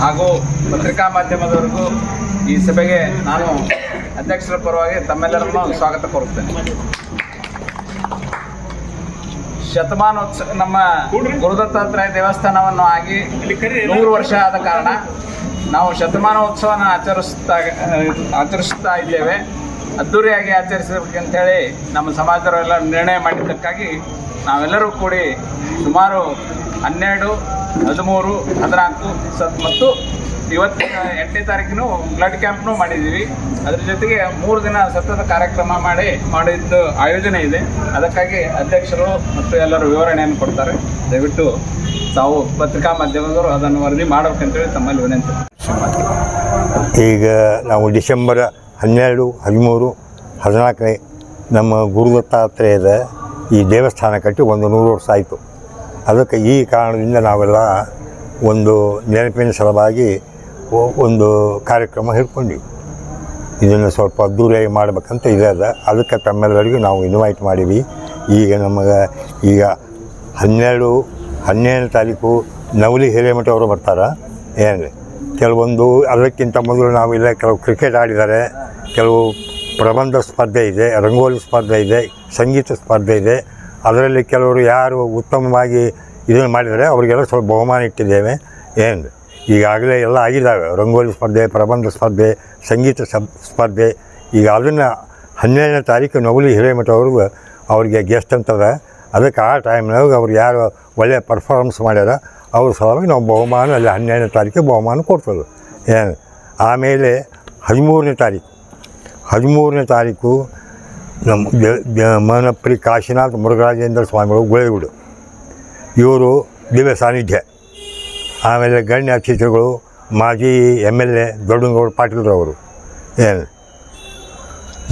ಹಾಗೂ ಪತ್ರಿಕಾ ಮಾಧ್ಯಮದವರೆಗೂ ಈ ಸಭೆಗೆ ನಾನು ಅಧ್ಯಕ್ಷರ ಪರವಾಗಿ ತಮ್ಮೆಲ್ಲರನ್ನು ಸ್ವಾಗತ ಕೋರುತ್ತೇನೆ. ಶತಮಾನೋತ್ಸವ ನಮ್ಮ ಗುರುದತ್ತಾತ್ರೇಯ ದೇವಸ್ಥಾನವನ್ನು ಆಗಿ ನೂರು ವರ್ಷ ಆದ ಕಾರಣ ನಾವು ಶತಮಾನೋತ್ಸವನ ಆಚರಿಸ್ತಾ ಆಚರಿಸ್ತಾ ಇದ್ದೇವೆ. ಅದ್ದೂರಿಯಾಗಿ ಆಚರಿಸಬೇಕಂತೇಳಿ ನಮ್ಮ ಸಮಾಜದವರೆಲ್ಲ ನಿರ್ಣಯ ಮಾಡಿದ್ದಕ್ಕಾಗಿ ನಾವೆಲ್ಲರೂ ಕೂಡಿ ಸುಮಾರು ಹನ್ನೆರಡು ಹದಿಮೂರು, ಹದಿನಾಲ್ಕು, ಸತ್, ಮತ್ತು ಇವತ್ತು ಎಂಟನೇ ತಾರೀಕಿನೂ ಬ್ಲಡ್ ಕ್ಯಾಂಪ್ನೂ ಮಾಡಿದ್ದೀವಿ. ಅದ್ರ ಜೊತೆಗೆ ಮೂರು ದಿನ ಸತತ ಕಾರ್ಯಕ್ರಮ ಮಾಡಿ, ಮಾಡಿದ್ದು ಆಯೋಜನೆ ಇದೆ. ಅದಕ್ಕಾಗಿ ಅಧ್ಯಕ್ಷರು ಮತ್ತು ಎಲ್ಲರೂ ವಿವರಣೆಯನ್ನು ಕೊಡ್ತಾರೆ. ದಯವಿಟ್ಟು ತಾವು ಪತ್ರಿಕಾ ಮಾಧ್ಯಮದವರು ಅದನ್ನು ವರದಿ ಮಾಡಬೇಕಂತೇಳಿ ತಮ್ಮಲ್ಲಿ ವಿನಂತಿ. ಈಗ ನಾವು ಡಿಸೆಂಬರ್ ಹನ್ನೆರಡು, ಹದಿಮೂರು, ಹದಿನಾಲ್ಕನೇ ನಮ್ಮ ಗುರುದತ್ತಾತ್ರೇಯದ ಈ ದೇವಸ್ಥಾನ ಕಟ್ಟಿ ಒಂದು ನೂರು ವರ್ಷ ಆಯಿತು. ಅದಕ್ಕೆ ಈ ಕಾರಣದಿಂದ ನಾವೆಲ್ಲ ಒಂದು ನೆನಪಿನ ಸಲುವಾಗಿ ಒಂದು ಕಾರ್ಯಕ್ರಮ ಹಿಡ್ಕೊಂಡ್ವಿ. ಇದನ್ನು ಸ್ವಲ್ಪ ಅದ್ದೂರಿಯಾಗಿ ಮಾಡಬೇಕಂತ ಇದೆ ಅದ. ಅದಕ್ಕೆ ತಮ್ಮೆಲ್ಲರಿಗೂ ನಾವು ಇನ್ವೈಟ್ ಮಾಡೀವಿ. ಈಗ ನಮಗೆ ಈಗ ಹನ್ನೆರಡು, ಹನ್ನೆರಡನೇ ತಾರೀಕು ನವಲಿ ಹಿರೇಮಠ ಅವರು ಬರ್ತಾರೆ. ಏನಿದೆ ಕೆಲವೊಂದು, ಅದಕ್ಕಿಂತ ಮೊದಲು ನಾವು ಇಲ್ಲ ಕೆಲವು ಕ್ರಿಕೆಟ್ ಆಡಿದ್ದಾರೆ. ಕೆಲವು ಪ್ರಬಂಧ ಸ್ಪರ್ಧೆ ಇದೆ, ರಂಗೋಲಿ ಸ್ಪರ್ಧೆ ಇದೆ, ಸಂಗೀತ ಸ್ಪರ್ಧೆ ಇದೆ. ಅದರಲ್ಲಿ ಕೆಲವರು ಯಾರು ಉತ್ತಮವಾಗಿ ಇದನ್ನು ಮಾಡಿದರೆ ಅವರಿಗೆಲ್ಲ ಸ್ವಲ್ಪ ಬಹುಮಾನ ಇಟ್ಟಿದ್ದೇವೆ ಏನು ಈಗಾಗಲೇ ಎಲ್ಲ ಆಗಿದ್ದಾವೆ. ರಂಗೋಲಿ ಸ್ಪರ್ಧೆ, ಪ್ರಬಂಧ ಸ್ಪರ್ಧೆ, ಸಂಗೀತ ಸ್ಪರ್ಧೆ. ಈಗ ಅದನ್ನು ಹನ್ನೆರಡನೇ ತಾರೀಕು ನವಲಿ ಹಿರೇಮಠ ಅವರು ಅವ್ರಿಗೆ ಗೆಸ್ಟ್ ಅಂತದ. ಅದಕ್ಕೆ ಆ ಟೈಮ್ನಾಗ ಅವ್ರು ಯಾರು ಒಳ್ಳೆಯ ಪರ್ಫಾರ್ಮೆನ್ಸ್ ಮಾಡ್ಯಾರ, ಅವ್ರ ಸಲುವಾಗಿ ನಾವು ಬಹುಮಾನ ಅಲ್ಲಿ ಹನ್ನೆರಡನೇ ತಾರೀಕು ಬಹುಮಾನ ಕೊಡ್ತದೆ ಏನು ಆಮೇಲೆ ಹದಿಮೂರನೇ ತಾರೀಕು. ಹದಿಮೂರನೇ ತಾರೀಕು ನಮ್ಮ ಮನಪ್ರಿ ಕಾಶಿನಾಥ್ ಮುರುಘರಾಜೇಂದ್ರ ಸ್ವಾಮಿಗಳು ಗುಳೆಗುಡು. ಇವರು ದಿವ್ಯ ಸಾನ್ನಿಧ್ಯ. ಆಮೇಲೆ ಗಣ್ಯ ಅತಿಥಿಗಳು ಮಾಜಿ ಎಂ ಎಲ್ ಎ ದೊಡ್ಡಂಗೌಡ ಪಾಟೀಲ್ರವರು. ಏನು?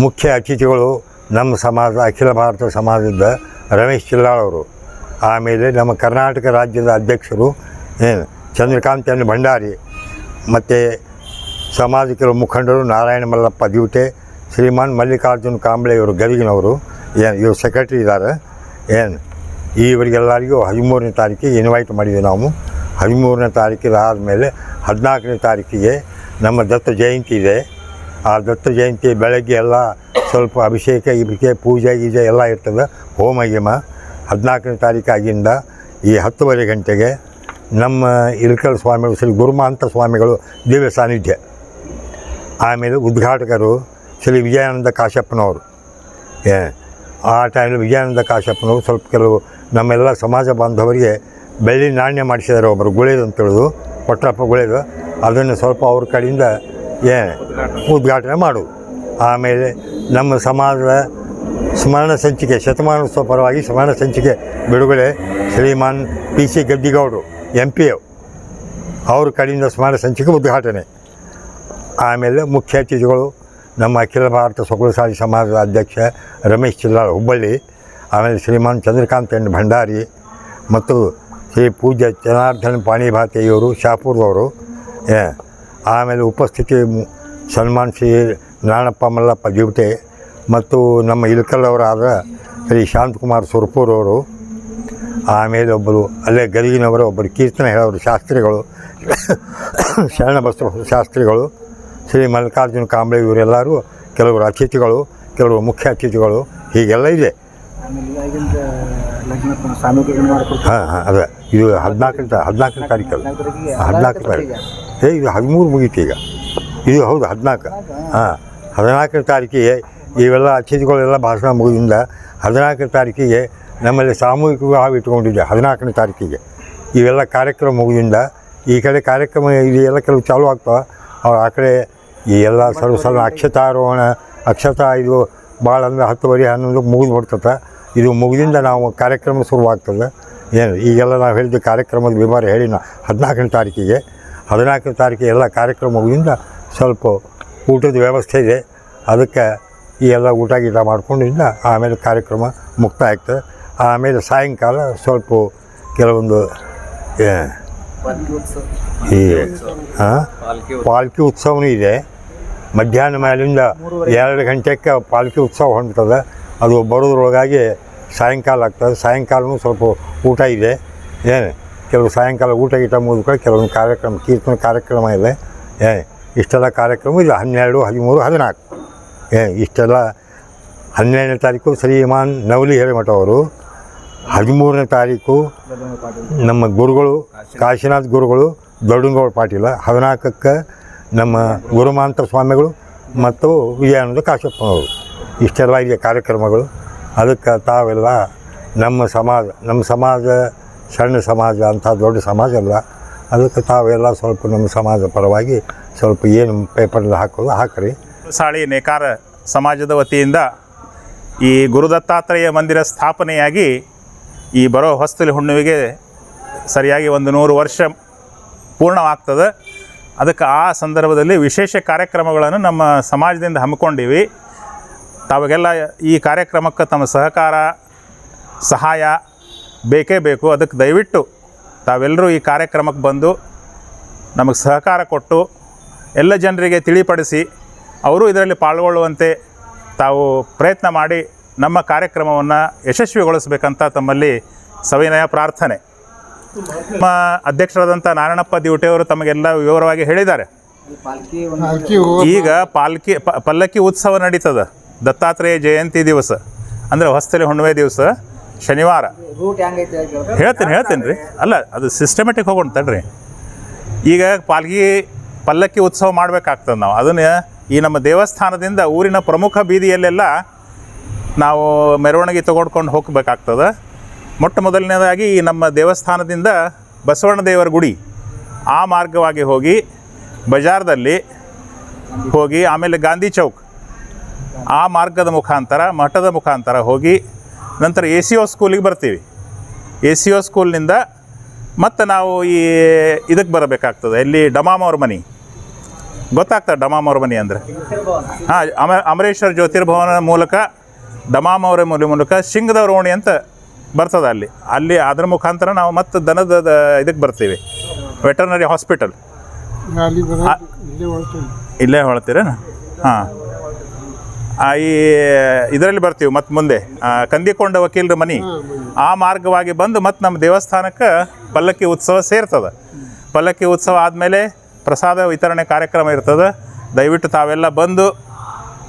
ಮುಖ್ಯ ಅತಿಥಿಗಳು ನಮ್ಮ ಸಮಾಜ, ಅಖಿಲ ಭಾರತ ಸಮಾಜದ ರಮೇಶ್ ಚಿಲ್ಲಾಳ್ ಅವರು ಆಮೇಲೆ ನಮ್ಮ ಕರ್ನಾಟಕ ರಾಜ್ಯದ ಅಧ್ಯಕ್ಷರು, ಏನು? ಚಂದ್ರಕಾಂತ್ ಎನ್ ಭಂಡಾರಿ. ಮತ್ತು ಸಮಾಜ ಕೆಲವು ಮುಖಂಡರು ನಾರಾಯಣ ಮಲ್ಲಪ್ಪ ದಿವಟೆ ಶ್ರೀಮಾನ್ ಮಲ್ಲಿಕಾರ್ಜುನ್ ಕಾಂಬ್ಳೆ ಇವರು ಗದಗಿನವರು ಏನು, ಇವರು ಸೆಕ್ರೆಟ್ರಿ ಇದ್ದಾರೆ ಏನು ಇವರಿಗೆಲ್ಲರಿಗೂ ಹದಿಮೂರನೇ ತಾರೀಕಿಗೆ ಇನ್ವೈಟ್ ಮಾಡಿದ್ವಿ ನಾವು. ಹದಿಮೂರನೇ ತಾರೀಕಿಗೆ ಆದಮೇಲೆ ಹದಿನಾಲ್ಕನೇ ತಾರೀಕಿಗೆ ನಮ್ಮ ದತ್ತ ಜಯಂತಿ ಇದೆ. ಆ ದತ್ತ ಜಯಂತಿ ಬೆಳಗ್ಗೆ ಎಲ್ಲ ಸ್ವಲ್ಪ ಅಭಿಷೇಕ ಇಭಿಷೇಕ ಪೂಜೆ, ಗೀಜೆ ಎಲ್ಲ ಇರ್ತದೆ. ಹೋಮ ಗೀಮ ಹದಿನಾಲ್ಕನೇ ತಾರೀಕಾಗಿಂದ ಈ ಹತ್ತುವರೆ ಗಂಟೆಗೆ ನಮ್ಮ ಇಳಕಲ್ ಸ್ವಾಮಿಗಳು, ಶ್ರೀ ಗುರುಮಾಂತ ಸ್ವಾಮಿಗಳು ದಿವ್ಯ ಸಾನ್ನಿಧ್ಯ. ಆಮೇಲೆ ಉದ್ಘಾಟಕರು ಶ್ರೀ ವಿಜಯಾನಂದ ಕಾಶಪ್ಪನವರು. ಏ, ಆ ಟೈಮಲ್ಲಿ ವಿಜಯಾನಂದ ಕಾಶಪ್ಪನವರು ಸ್ವಲ್ಪ ಕೆಲವು ನಮ್ಮೆಲ್ಲ ಸಮಾಜ ಬಾಂಧವರಿಗೆ ಬೆಳ್ಳಿ ನಾಣ್ಯ ಮಾಡಿಸಿದ್ದಾರೆ. ಒಬ್ಬರು ಗುಳೇದು ಅಂತ ಹೇಳೋದು, ಕೊಟ್ರಪ್ಪ ಗುಳೇದು, ಅದನ್ನು ಸ್ವಲ್ಪ ಅವ್ರ ಕಡೆಯಿಂದ ಏ, ಉದ್ಘಾಟನೆ ಮಾಡು. ಆಮೇಲೆ ನಮ್ಮ ಸಮಾಜದ ಸ್ಮರಣ ಸಂಚಿಕೆ, ಶತಮಾನೋತ್ಸವ ಪರವಾಗಿ ಸ್ಮರಣ ಸಂಚಿಕೆ ಬಿಡುಗಡೆ ಶ್ರೀಮಾನ್ ಪಿ ಸಿ ಗದ್ದಿಗೌಡರು, ಎಂ ಪಿ ಅವ್ರ ಕಡೆಯಿಂದ ಸ್ಮರಣ ಸಂಚಿಕೆ ಉದ್ಘಾಟನೆ. ಆಮೇಲೆ ಮುಖ್ಯ ಅತಿಥಿಗಳು ನಮ್ಮ ಅಖಿಲ ಭಾರತ ಸಾರಿ ಸಮಾಜದ ಅಧ್ಯಕ್ಷ ರಮೇಶ್ ಚಿಲ್ಲಾಳ್ ಹುಬ್ಬಳ್ಳಿ ಆಮೇಲೆ ಶ್ರೀಮಾನ್ ಚಂದ್ರಕಾಂತ್ ಎನ್ ಭಂಡಾರಿ ಮತ್ತು ಶ್ರೀ ಪೂಜ್ಯ ಜನಾರ್ದನ್ ಪಾಣಿಭಾತೆಯವರು ಶಾಪುರದವರು ಏ, ಆಮೇಲೆ ಉಪಸ್ಥಿತಿ ಸನ್ಮಾನ್ ಶ್ರೀ ನಾರಾಯಣಪ್ಪ ಮಲ್ಲಪ್ಪ ಜೀವತೆ ಮತ್ತು ನಮ್ಮ ಇಳಕಲ್ಲವರಾದ ಶ್ರೀ ಶಾಂತಕುಮಾರ್ ಸುರ್ಪೂರವರು ಆಮೇಲೆ ಒಬ್ಬರು ಅಲ್ಲೇ ಗದಗಿನವರು ಒಬ್ಬರು ಕೀರ್ತನೆ ಹೇಳೋರು ಶಾಸ್ತ್ರಿಗಳು ಶರಣ ಬಸವ ಶಾಸ್ತ್ರಿಗಳು ಶ್ರೀ ಮಲ್ಲಿಕಾರ್ಜುನ ಕಾಂಬಳೆ ಇವರೆಲ್ಲರೂ ಕೆಲವರು ಅತಿಥಿಗಳು ಕೆಲವರು ಮುಖ್ಯ ಅತಿಥಿಗಳು ಹೀಗೆಲ್ಲ ಇದೆ. ಹಾಂ ಹಾಂ ಅದೇ. ಇದು ಹದಿನಾಲ್ಕನೇ ಹದಿನಾಲ್ಕನೇ ತಾರೀಕಲ್ಲ ಹದಿನಾಲ್ಕು ತಾರೀಕು ಏ ಇದು ಹದಿಮೂರು ಮುಗೀತು ಈಗ. ಇದು ಹೌದು ಹದಿನಾಲ್ಕು. ಹಾಂ ಹದಿನಾಲ್ಕನೇ ತಾರೀಕಿಗೆ ಇವೆಲ್ಲ ಅತಿಥಿಗಳೆಲ್ಲ ಭಾಷಣ ಮುಗಿದಿಂದ ಹದಿನಾಲ್ಕನೇ ತಾರೀಕಿಗೆ ನಮ್ಮಲ್ಲಿ ಸಾಮೂಹಿಕ ವಿವಾಹ ಇಟ್ಕೊಂಡಿದ್ದೆ ಹದಿನಾಲ್ಕನೇ ತಾರೀಕಿಗೆ. ಇವೆಲ್ಲ ಕಾರ್ಯಕ್ರಮ ಮುಗಿದಿಂದ ಈ ಕಡೆ ಕಾರ್ಯಕ್ರಮ ಇದು ಎಲ್ಲ ಕೆಲವು ಚಾಲೂ ಆಗ್ತಾವೆ ಅವ್ರು ಆ ಕಡೆ ಈ ಎಲ್ಲ ಸರ್ವ ಸರ್ವ ಅಕ್ಷತಾರೋಹಣ ಅಕ್ಷತಾ ಇದು ಭಾಳ ಅಂದರೆ ಹತ್ತುವರೆ ಹನ್ನೊಂದು ಮುಗಿದು ಬಿಡ್ತದೆ ಇದು ಮುಗಿದಿಂದ ನಾವು ಕಾರ್ಯಕ್ರಮ ಶುರುವಾಗ್ತದೆ. ಏನು ಈಗೆಲ್ಲ ನಾವು ಹೇಳಿದ ಕಾರ್ಯಕ್ರಮದ ವಿವರ ಹೇಳಿ ನಾ ಹದಿನಾಲ್ಕನೇ ತಾರೀಕಿಗೆ. ಹದಿನಾಲ್ಕನೇ ತಾರೀಕಿಗೆ ಎಲ್ಲ ಕಾರ್ಯಕ್ರಮ ಮುಗಿದಿಂದ ಸ್ವಲ್ಪ ಊಟದ ವ್ಯವಸ್ಥೆ ಇದೆ. ಅದಕ್ಕೆ ಈ ಎಲ್ಲ ಊಟ ಗೀಟ ಮಾಡ್ಕೊಂಡಿಂದ ಆಮೇಲೆ ಕಾರ್ಯಕ್ರಮ ಮುಕ್ತಾಯ ಆಗ್ತದೆ ಆಮೇಲೆ ಸಾಯಂಕಾಲ ಸ್ವಲ್ಪ ಕೆಲವೊಂದು ಈ ಹಾಂ ಪಾಲ್ಕಿ ಉತ್ಸವನೂ ಇದೆ. ಮಧ್ಯಾಹ್ನ ಮೇಲಿಂದ ಎರಡು ಗಂಟೆಗೆ ಪಾಲ್ಕಿ ಉತ್ಸವ ಹೊಂಟದ ಅದು ಬರೋದ್ರೊಳಗಾಗಿ ಸಾಯಂಕಾಲ ಆಗ್ತದೆ. ಸಾಯಂಕಾಲವೂ ಸ್ವಲ್ಪ ಊಟ ಇದೆ. ಏನು? ಕೆಲವು ಸಾಯಂಕಾಲ ಊಟ ಗೀಟ ಮುಗಿದ ಕೆಲವೊಂದು ಕಾರ್ಯಕ್ರಮ ಕೀರ್ತನ ಕಾರ್ಯಕ್ರಮ ಇದೆ. ಏ ಇಷ್ಟೆಲ್ಲ ಕಾರ್ಯಕ್ರಮ ಇದು ಹನ್ನೆರಡು ಹದಿಮೂರು ಹದಿನಾಲ್ಕು. ಏ ಇಷ್ಟೆಲ್ಲ ಹನ್ನೆರಡನೇ ತಾರೀಕು ಶ್ರೀಮಾನ್ ನವಲಿ ಹಿರೇಮಠ ಅವರು. ಹದಿಮೂರನೇ ತಾರೀಕು ನಮ್ಮ ಗುರುಗಳು ಕಾಶಿನಾಥ್ ಗುರುಗಳು ದೊಡ್ಡಂಗೌಡ ಪಾಟೀಲ ಹದಿನಾಲ್ಕಕ್ಕೆ ನಮ್ಮ ಗುರುಮಾಂತ ಸ್ವಾಮಿಗಳು ಮತ್ತು ವಿಜಯಾನಂದ ಕಾಶಪ್ಪನವರು ಇಷ್ಟೆಲ್ಲ ಇದೆ ಕಾರ್ಯಕ್ರಮಗಳು. ಅದಕ್ಕೆ ತಾವೆಲ್ಲ ನಮ್ಮ ಸಮಾಜ ನಮ್ಮ ಸಮಾಜ ಸಣ್ಣ ಸಮಾಜ ಅಂತ ದೊಡ್ಡ ಸಮಾಜ ಅಲ್ಲ. ಅದಕ್ಕೆ ತಾವೆಲ್ಲ ಸ್ವಲ್ಪ ನಮ್ಮ ಸಮಾಜ ಪರವಾಗಿ ಸ್ವಲ್ಪ ಏನು ಪೇಪರಲ್ಲಿ ಹಾಕೋದು ಹಾಕ್ರಿ. ಸಾಳಿ ನೇಕಾರ ಸಮಾಜದ ವತಿಯಿಂದ ಈ ಗುರುದತ್ತಾತ್ರೇಯ ಮಂದಿರ ಸ್ಥಾಪನೆಯಾಗಿ ಈ ಬರೋ ಹೊಸ್ತಲಿ ಹುಣ್ಣಿಮೆಗೆ ಸರಿಯಾಗಿ ಒಂದು ನೂರು ವರ್ಷ ಪೂರ್ಣವಾಗ್ತದೆ. ಅದಕ್ಕೆ ಆ ಸಂದರ್ಭದಲ್ಲಿ ವಿಶೇಷ ಕಾರ್ಯಕ್ರಮಗಳನ್ನು ನಮ್ಮ ಸಮಾಜದಿಂದ ಹಮ್ಮಿಕೊಂಡಿವಿ. ತಾವಾಗೆಲ್ಲ ಈ ಕಾರ್ಯಕ್ರಮಕ್ಕೆ ತಮ್ಮ ಸಹಕಾರ, ಸಹಾಯ ಬೇಕೇ ಬೇಕು. ಅದಕ್ಕೆ ದಯವಿಟ್ಟು ತಾವೆಲ್ಲರೂ ಈ ಕಾರ್ಯಕ್ರಮಕ್ಕೆ ಬಂದು ನಮಗೆ ಸಹಕಾರ ಕೊಟ್ಟು ಎಲ್ಲ ಜನರಿಗೆ ತಿಳಿಪಡಿಸಿ ಅವರು ಇದರಲ್ಲಿ ಪಾಲ್ಗೊಳ್ಳುವಂತೆ ತಾವು ಪ್ರಯತ್ನ ಮಾಡಿ ನಮ್ಮ ಕಾರ್ಯಕ್ರಮವನ್ನು ಯಶಸ್ವಿಗೊಳಿಸಬೇಕಂತ ತಮ್ಮಲ್ಲಿ ಸವಿನಯ ಪ್ರಾರ್ಥನೆ. ನಮ್ಮ ಅಧ್ಯಕ್ಷರಾದಂಥ ನಾರಾಯಣಪ್ಪ ದಿವಟೆಯವರು ತಮಗೆಲ್ಲ ವಿವರವಾಗಿ ಹೇಳಿದ್ದಾರೆ. ಈಗ ಪಾಲ್ಕಿ ಪಲ್ಲಕ್ಕಿ ಉತ್ಸವ ನಡೀತದ. ದತ್ತಾತ್ರೇಯ ಜಯಂತಿ ದಿವಸ. ಅಂದರೆ ಹೊಸ್ತಲಿ ಹುಣ್ಣಿಮೆ ದಿವಸ, ಶನಿವಾರ. ಹೇಳ್ತೀನಿ ಹೇಳ್ತೀನಿ ರೀ. ಅಲ್ಲ, ಅದು ಸಿಸ್ಟಮೆಟಿಕ್ ಹೋಗೋಣ ತಡ್ರಿ. ಈಗ ಪಾಲ್ಗಿ ಪಲ್ಲಕ್ಕಿ ಉತ್ಸವ ಮಾಡಬೇಕಾಗ್ತದೆ ನಾವು. ಅದನ್ನು ಈ ನಮ್ಮ ದೇವಸ್ಥಾನದಿಂದ ಊರಿನ ಪ್ರಮುಖ ಬೀದಿಯಲ್ಲೆಲ್ಲ ನಾವು ಮೆರವಣಿಗೆ ತಗೊಡ್ಕೊಂಡು ಹೋಗಬೇಕಾಗ್ತದೆ. ಮೊಟ್ಟ ಮೊದಲನೇದಾಗಿ ನಮ್ಮ ದೇವಸ್ಥಾನದಿಂದ ಬಸವಣ್ಣ ದೇವರ ಗುಡಿ ಆ ಮಾರ್ಗವಾಗಿ ಹೋಗಿ ಬಜಾರ್ದಲ್ಲಿ ಹೋಗಿ ಆಮೇಲೆ ಗಾಂಧಿ ಚೌಕ್ ಆ ಮಾರ್ಗದ ಮುಖಾಂತರ, ಮಠದ ಮುಖಾಂತರ ಹೋಗಿ ನಂತರ ಎ ಸಿ ಒ ಸ್ಕೂಲಿಗೆ ಬರ್ತೀವಿ. ಎ ಸಿ ಒ ಸ್ಕೂಲ್ನಿಂದ ಮತ್ತು ನಾವು ಈ ಇದಕ್ಕೆ ಬರಬೇಕಾಗ್ತದೆ. ಇಲ್ಲಿ ಡಮಾಮ್ ಅವ್ರ ಮನೆ. ಗೊತ್ತಾಗ್ತದೆ ಡಮಾಮ್ ಅವ್ರ ಮನೆ ಅಂದರೆ? ಹಾಂ, ಅಮ, ಅಮರೇಶ್ವರ ಜ್ಯೋತಿರ್ಭವನ ಮೂಲಕ ಡಮಾಮ್ ಅವರ ಮೂಲ ಮೂಲಕ ಶಿಂಗದವ್ರ ಓಣಿ ಅಂತ ಬರ್ತದೆ ಅಲ್ಲಿ. ಅಲ್ಲಿ ಅದ್ರ ಮುಖಾಂತರ ನಾವು ಮತ್ತೆ ದನದ ಇದಕ್ಕೆ ಬರ್ತೀವಿ. ವೆಟರ್ನರಿ ಹಾಸ್ಪಿಟಲ್ ಇಲ್ಲೇ ಹೊಳ್ತೀರಾ ಇಲ್ಲೇ ಹೊಳ್ತೀರೇನು ಹಾಂ. ಈ ಇದರಲ್ಲಿ ಬರ್ತೀವಿ ಮತ್ತೆ ಮುಂದೆ. ಕಂದಿಕೊಂಡ ವಕೀಲರ ಮನೆ. ಆ ಮಾರ್ಗವಾಗಿ ಬಂದು ಮತ್ತೆ ನಮ್ಮ ದೇವಸ್ಥಾನಕ್ಕೆ ಪಲ್ಲಕ್ಕಿ ಉತ್ಸವ ಸೇರ್ತದೆ. ಪಲ್ಲಕ್ಕಿ ಉತ್ಸವ ಆದಮೇಲೆ ಪ್ರಸಾದ ವಿತರಣೆ ಕಾರ್ಯಕ್ರಮ ಇರ್ತದೆ. ದಯವಿಟ್ಟು ತಾವೆಲ್ಲ ಬಂದು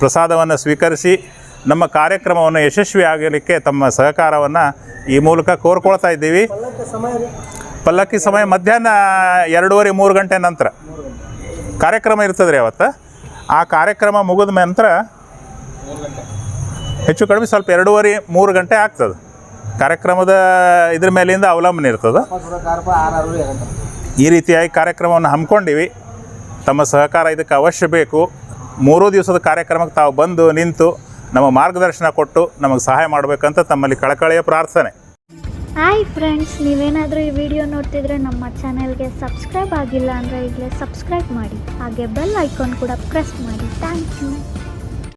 ಪ್ರಸಾದವನ್ನು ಸ್ವೀಕರಿಸಿ ನಮ್ಮ ಕಾರ್ಯಕ್ರಮವನ್ನು ಯಶಸ್ವಿ ಆಗಲಿಕ್ಕೆ ತಮ್ಮ ಸಹಕಾರವನ್ನು ಈ ಮೂಲಕ ಕೋರ್ಕೊಳ್ತಾ ಇದ್ದೀವಿ. ಪಲ್ಲಕ್ಕಿ ಸಮಯ ಮಧ್ಯಾಹ್ನ ಎರಡೂವರೆ ಮೂರು ಗಂಟೆ ನಂತರ. ಕಾರ್ಯಕ್ರಮ ಇರ್ತದೆ ರೀ ಅವತ್ತು. ಆ ಕಾರ್ಯಕ್ರಮ ಮುಗಿದ ನಂತರ ಹೆಚ್ಚು ಕಡಿಮೆ ಸ್ವಲ್ಪ ಎರಡೂವರೆ ಮೂರು ಗಂಟೆ ಆಗ್ತದೆ. ಕಾರ್ಯಕ್ರಮದ ಇದ್ರ ಮೇಲಿಂದ ಅವಲಂಬನೆ ಇರ್ತದೆ. ಈ ರೀತಿಯಾಗಿ ಕಾರ್ಯಕ್ರಮವನ್ನು ಹಮ್ಮಿಕೊಂಡಿವಿ. ತಮ್ಮ ಸಹಕಾರ ಇದಕ್ಕೆ ಅವಶ್ಯ ಬೇಕು. ಮೂರೂ ದಿವಸದ ಕಾರ್ಯಕ್ರಮಕ್ಕೆ ತಾವು ಬಂದು ನಿಂತು ನಮ್ಮ ಮಾರ್ಗದರ್ಶನ ಕೊಟ್ಟು ನಮಗೆ ಸಹಾಯ ಮಾಡಬೇಕಂತ ತಮ್ಮಲ್ಲಿ ಕಳಕಳಿಯ ಪ್ರಾರ್ಥನೆ. ಹಾಯ್ ಫ್ರೆಂಡ್ಸ್, ನೀವೇನಾದರೂ ಈ ವಿಡಿಯೋ ನೋಡ್ತಿದ್ರೆ ನಮ್ಮ ಚಾನೆಲ್ಗೆ ಸಬ್ಸ್ಕ್ರೈಬ್ ಆಗಿಲ್ಲ ಅಂದರೆ ಈಗಲೇ ಸಬ್ಸ್ಕ್ರೈಬ್ ಮಾಡಿ. ಹಾಗೆ ಬೆಲ್ ಐಕಾನ್ ಕೂಡ ಪ್ರೆಸ್ ಮಾಡಿ. Thank you.